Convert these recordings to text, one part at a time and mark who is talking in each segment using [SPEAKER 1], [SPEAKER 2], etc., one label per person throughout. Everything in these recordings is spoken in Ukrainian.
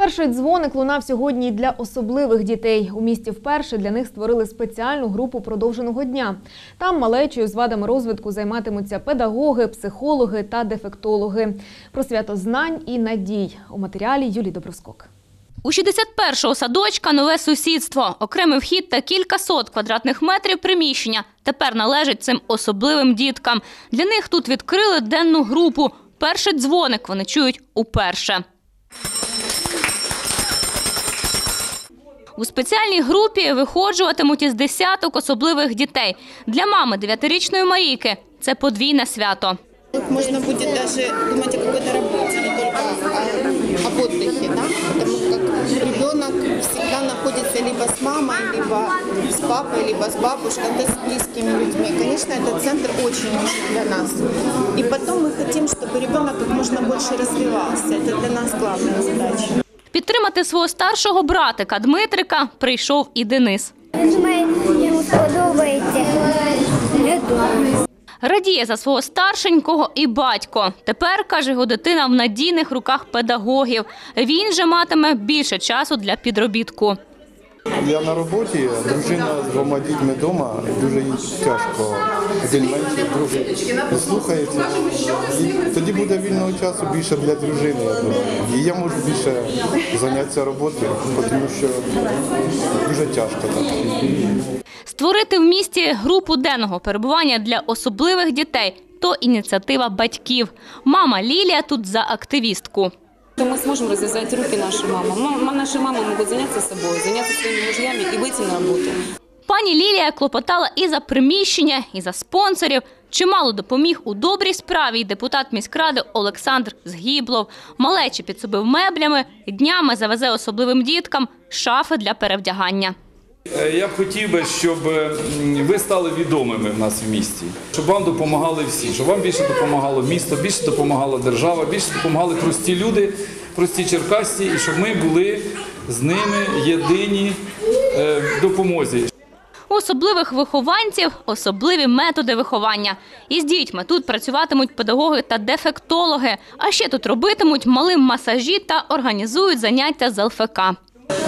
[SPEAKER 1] Перший дзвоник лунав сьогодні для особливих дітей. У місті вперше для них створили спеціальну групу продовженого дня. Там малечою з вадами розвитку займатимуться педагоги, психологи та дефектологи. Про свято знань і надій у матеріалі Юлії Доброскок.
[SPEAKER 2] У 61-го садочка нове сусідство, окремий вхід та кілька сот квадратних метрів приміщення тепер належать цим особливим діткам. Для них тут відкрили денну групу. Перший дзвоник вони чують уперше. У спеціальній групі виходжуватимуть із десяток особливих дітей. Для мами дев'ятирічної Марійки це подвійне свято.
[SPEAKER 3] Тут можно будет даже думать о какой-то работе, не только о, об отдыхе, да? потому как ребенок всегда находится либо с мамой, либо с папой, либо с бабушкой, да, с близкими людьми. Конечно, этот центр очень нужен для нас. И потом мы хотим, чтобы ребенок как можно больше развивался. Это для нас главная задача.
[SPEAKER 2] Підтримати свого старшого братика Дмитрика прийшов і Денис. Радіє за свого старшенького і батько. Тепер, каже його дитина, в надійних руках педагогів. Він же матиме більше часу для підробітку.
[SPEAKER 4] Я на роботі, дружина з двома дітьми вдома, дуже їй тяжко. Один менший, другий слухається. І тоді буде вільного часу більше для дружини. Я думаю. І я можу більше зайнятися роботою, тому що дуже тяжко так.
[SPEAKER 2] Створити в місті групу денного перебування для особливих дітей то ініціатива батьків. Мама Лілія тут за активістку.
[SPEAKER 5] то мы сможем развязать руки нашим мамам. Ма- Наши мамы могут заняться собой, заняться своими мужьями и выйти на работу.
[SPEAKER 2] Пані Лілія клопотала і за приміщення, і за спонсорів. Чимало допоміг у добрій справі й депутат міськради Олександр Згіблов. Малечі підсобив меблями, днями завезе особливим діткам шафи для перевдягання.
[SPEAKER 6] Е, Я б хотів би, щоб ви стали відомими в нас в місті, щоб вам допомагали всі, щоб вам більше допомагало місто, більше допомагала держава, більше допомагали прості люди, прості черкасці, і щоб ми були з ними єдині е, в допомозі.
[SPEAKER 2] Особливих вихованців особливі методи виховання. І з дітьми тут працюватимуть педагоги та дефектологи. А ще тут робитимуть малим масажі та організують заняття з ЛФК.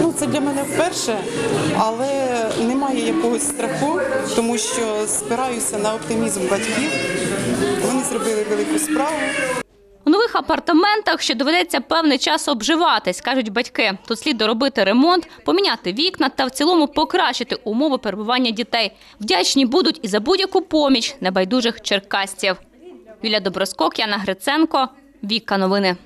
[SPEAKER 7] Ну, це для мене вперше, але немає якогось страху, тому що спираюся на оптимізм батьків. Вони зробили велику справу.
[SPEAKER 2] У нових апартаментах ще доведеться певний час обживатись, кажуть батьки. Тут слід доробити ремонт, поміняти вікна та в цілому покращити умови перебування дітей. Вдячні будуть і за будь-яку поміч небайдужих черкасців. Юлія Доброскок, Яна Гриценко, Віка Новини.